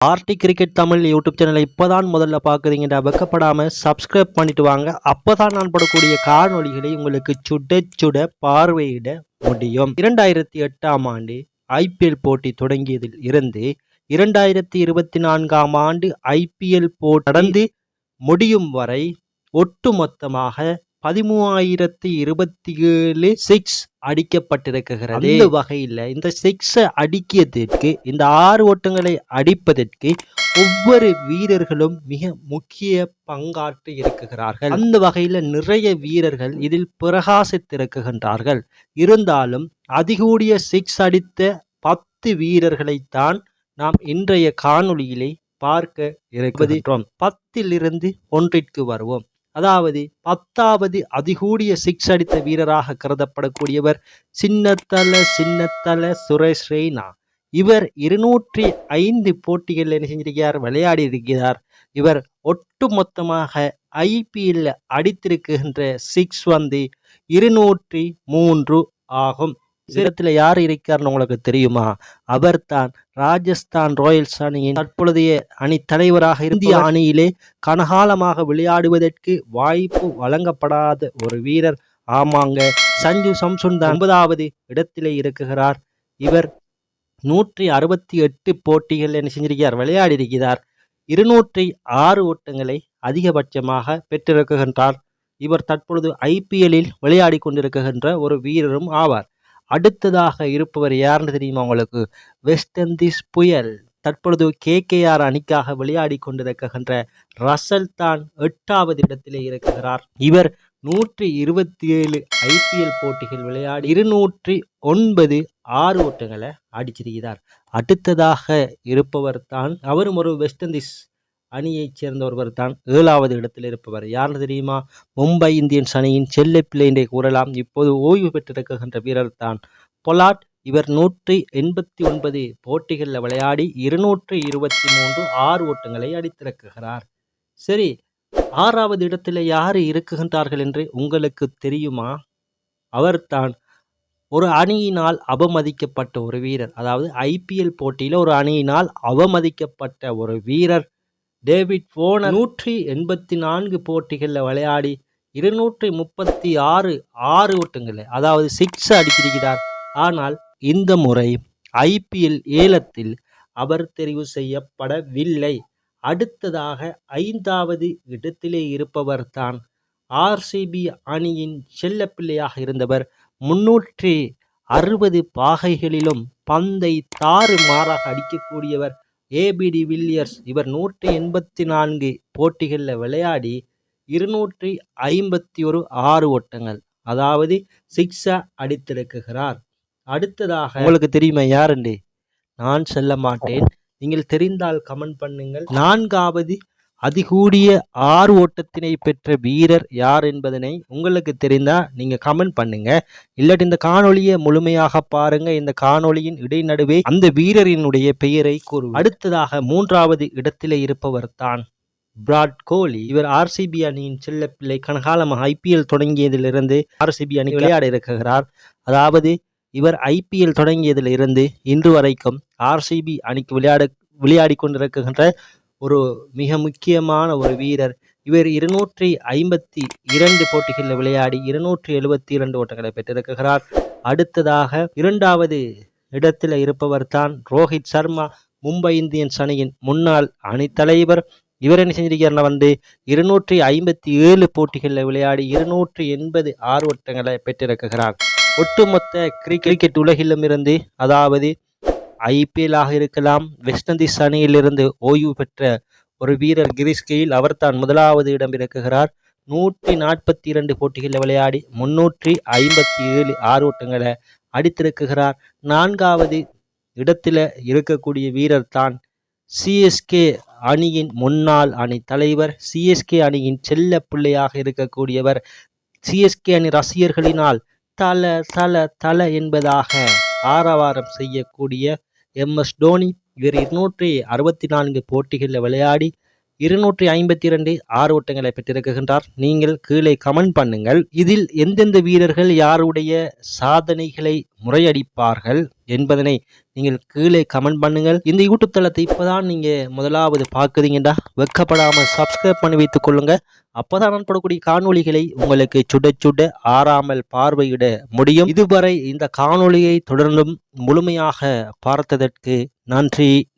RT cricket Tamil YouTube சேனலை இப்போதான் முதல்ல பார்க்குறீங்கடா வெக்கப்படாமல் சப்ஸ்கிரைப் பண்ணிட்டு வாங்க. அப்போ தான் நான் படக்கூடிய காணொளிகளை உங்களுக்கு சுட சுட பார்வையிட முடியும். இரண்டாயிரத்தி எட்டாம் ஆண்டு ஐபிஎல் போட்டி தொடங்கியதில் இருந்து இரண்டாயிரத்தி இருபத்தி நான்காம் ஆண்டு ஐபிஎல் போட்டி நடந்து முடியும் வரை ஒட்டுமொத்தமாக பதிமூவாயிரத்தி இருபத்தி ஏழு சிக்ஸ் அடிக்கப்பட்டிருக்கிறது. அந்த வகையில் இந்த சிக்ஸை அடிக்கிறதுக்கு இந்த ஆறு ஓட்டங்களை அடிப்பதற்கு ஒவ்வொரு வீரர்களும் மிக முக்கிய பங்காற்றி இருக்குகிறார்கள் அந்த வகையில் நிறைய வீரர்கள் இதில் பிரகாசித்திருக்குகின்றார்கள் இருந்தாலும் அதிகூடிய சிக்ஸ் அடித்த பத்து வீரர்களைத்தான் நாம் இன்றைய காணொளியிலே பார்க்க இருக்கிறோம் பத்திலிருந்து ஒன்றிற்கு வருவோம். அதாவது பத்தாவது அதிகூடிய சிக்ஸ் அடித்த வீரராக கருதப்படக்கூடியவர் சின்னத்தல சின்னத்தல சுரேஷ் ரெய்னா இவர் இருநூற்றி ஐந்து போட்டிகளில் என்ன செஞ்சிருக்கிறார்? விளையாடி இருக்கிறார். இவர் ஒட்டுமொத்தமாக ஐபிஎல்ல அடித்திருக்கின்ற சிக்ஸ் வந்து இருநூற்றி மூன்று ஆகும். இடத்துல யார் இருக்கார்னு உங்களுக்கு தெரியுமா? அவர்தான் ராஜஸ்தான் ராயல்ஸ் அணியின் தற்பொழுதைய அணி தலைவராக இந்திய அணியிலே கனகாலமாக விளையாடுவதற்கு வாய்ப்பு வழங்கப்படாத ஒரு வீரர். ஆமாங்க சஞ்சு சம்சுன் தான் ஒன்பதாவது இடத்திலே இருக்குகிறார் இவர் நூற்றி அறுபத்தி எட்டு போட்டிகள் என்ன செஞ்சிருக்கிறார்? விளையாடி இருக்கிறார் இருநூற்றி ஆறு ஓட்டங்களை அதிகபட்சமாக பெற்றிருக்கின்றார். இவர் தற்பொழுது ஐபிஎல்லில் விளையாடி கொண்டிருக்கின்ற ஒரு வீரரும் ஆவார். அடுத்ததாக இருப்பவர் யாருன்னு தெரியுமா உங்களுக்கு? வெஸ்ட் இண்டீஸ் புயல். தற்பொழுது கேகேஆர் அணிக்காக விளையாடி கொண்டிருக்கின்ற ரசல் தான் எட்டாவது இடத்திலே இருக்கிறார். இவர் நூற்றி இருபத்தி ஏழு ஐபிஎல் போட்டிகள் விளையாடி இருநூற்றி ஒன்பது ஆறு ஓட்டங்களை அடிச்சிருக்கிறார். அடுத்ததாக இருப்பவர் தான் அவரும் ஒரு வெஸ்ட் இண்டீஸ் அணியைச் சேர்ந்த ஒருவர் தான் ஏழாவது இடத்தில் இருப்பவர். யாருன்னு தெரியுமா? மும்பை இந்தியன்ஸ் அணியின் செல்ல என்றே கூறலாம். இப்போது ஓய்வு பெற்றிருக்கின்ற வீரர் தான் பொலாட். இவர் நூற்றி எண்பத்தி ஒன்பது போட்டிகளில் விளையாடி இருநூற்றி இருபத்தி மூன்று ஆறு ஓட்டங்களை அடித்திறக்குகிறார் சரி ஆறாவது இடத்தில் யார் இருக்குகின்றார்கள் என்று உங்களுக்கு தெரியுமா? அவர்தான் ஒரு அணியினால் அவமதிக்கப்பட்ட ஒரு வீரர். அதாவது ஐபிஎல் போட்டியில் ஒரு அணியினால் அவமதிக்கப்பட்ட ஒரு வீரர். டேவிட் போன நூற்றி எண்பத்தி நான்கு போட்டிகளில் விளையாடி இருநூற்றி முப்பத்தி ஆறு ஆறு ஓட்டங்களை அதாவது சிக்ஸ் அடித்திருக்கிறார். ஆனால் இந்த முறை ஐபிஎல் ஏலத்தில் அவர் தெரிவு செய்யப்படவில்லை. அடுத்ததாக ஐந்தாவது இடத்திலே இருப்பவர் தான் ஆர்சிபி அணியின் செல்லப்பிள்ளையாக இருந்தவர். முன்னூற்றி அறுபது பாகைகளிலும் பந்தை தாறு மாறாக அடிக்கக்கூடியவர் ஏபிடி வில்லியர்ஸ் இவர் நூற்றி எண்பத்தி நான்கு போட்டிகளில் விளையாடி இருநூற்றி ஐம்பத்தி ஒரு ஆறு ஓட்டங்கள். அதாவது சிக்ஸா அடித்திருக்குகிறார் அடுத்ததாக உங்களுக்கு தெரியுமா யாருண்டு? நான் சொல்ல மாட்டேன். நீங்கள் தெரிந்தால் கமெண்ட் பண்ணுங்கள். நான்காவது அதிகூடிய ஆறு ஓட்டத்தினை பெற்ற வீரர் யார் என்பதனை உங்களுக்கு தெரிந்தால் நீங்கள் கமெண்ட் பண்ணுங்க. இல்லாட்டி இந்த காணொளியை முழுமையாக பாருங்க. இந்த காணொளியின் இடைநடுவே அந்த வீரரினுடைய பெயரை கூறு அடுத்ததாக மூன்றாவது இடத்திலே இருப்பவர் தான் பிராட் கோலி. இவர் ஆர்சிபி அணியின் செல்லப்பிள்ளை கனகாலமாக ஐபிஎல் தொடங்கியதிலிருந்து ஆர்சிபி அணி விளையாட இருக்கிறார். அதாவது இவர் ஐபிஎல் தொடங்கியதிலிருந்து இன்று வரைக்கும் ஆர்சிபி அணிக்கு விளையாட விளையாடி கொண்டிருக்கின்ற ஒரு மிக முக்கியமான ஒரு வீரர். இவர் இருநூற்றி ஐம்பத்தி இரண்டு போட்டிகளில் விளையாடி இருநூற்றி எழுபத்தி இரண்டு ஓட்டங்களை பெற்றிருக்கிறார். அடுத்ததாக இரண்டாவது இடத்தில் இருப்பவர் தான் ரோஹித் சர்மா. மும்பை இந்தியன்ஸ் அணியின் முன்னாள் அணித்தலைவர் இவர் என்ன செஞ்சிருக்காருன்னா வந்து இருநூற்றி ஐம்பத்தி ஏழு போட்டிகளில் விளையாடி இருநூற்றி எண்பது ஆறு ஓட்டங்களை பெற்றிருக்கிறார். ஒட்டுமொத்த கிரிக்கெட் உலகிலும் இருந்து அதாவது ஐபிஎல்லாக இருக்கலாம். வெஸ்ட் இண்டீஸ் அணியிலிருந்து ஓய்வு பெற்ற ஒரு வீரர் கிரிஸ் கெயில் அவர் தான் முதலாவது இடம் இருக்குகிறார் நூற்றி நாற்பத்தி இரண்டு போட்டிகளில் விளையாடி முன்னூற்றி ஐம்பத்தி ஏழு ஆர்வட்டங்களை அடித்திருக்குகிறார் நான்காவது இடத்தில் இருக்கக்கூடிய வீரர் தான் சிஎஸ்கே அணியின் முன்னாள் அணி தலைவர். சிஎஸ்கே அணியின் செல்ல பிள்ளையாக இருக்கக்கூடியவர். சிஎஸ்கே அணி ரசிகர்களினால் தல தல தல என்பதாக ஆரவாரம் செய்யக்கூடிய எம் எஸ் டோனி இவர் இருநூற்றி அறுபத்தி நான்கு போட்டிகளில் விளையாடி இருநூற்றி ஐம்பத்தி இரண்டு ஆறு ஓட்டங்களை பெற்றிருக்கின்றார். நீங்கள் கீழே கமெண்ட் பண்ணுங்கள். இதில் எந்தெந்த வீரர்கள் யாருடைய சாதனைகளை முறையடிப்பார்கள் என்பதனை நீங்கள் கீழே கமெண்ட் பண்ணுங்கள். இந்த யூடியூப் தளத்தை இப்போதான் நீங்கள் முதலாவது பார்க்குறீங்கடா. வெக்கப்படாமல் சப்ஸ்கிரைப் பண்ணி வைத்துக் கொள்ளுங்க. அப்போதான் நான் போடக்கூடிய காணொளிகளை உங்களுக்கு சுட சுட ஆறாமல் பார்வையிட முடியும். இதுவரை இந்த காணொளியை தொடர்ந்தும் முழுமையாக பார்த்ததற்கு நன்றி.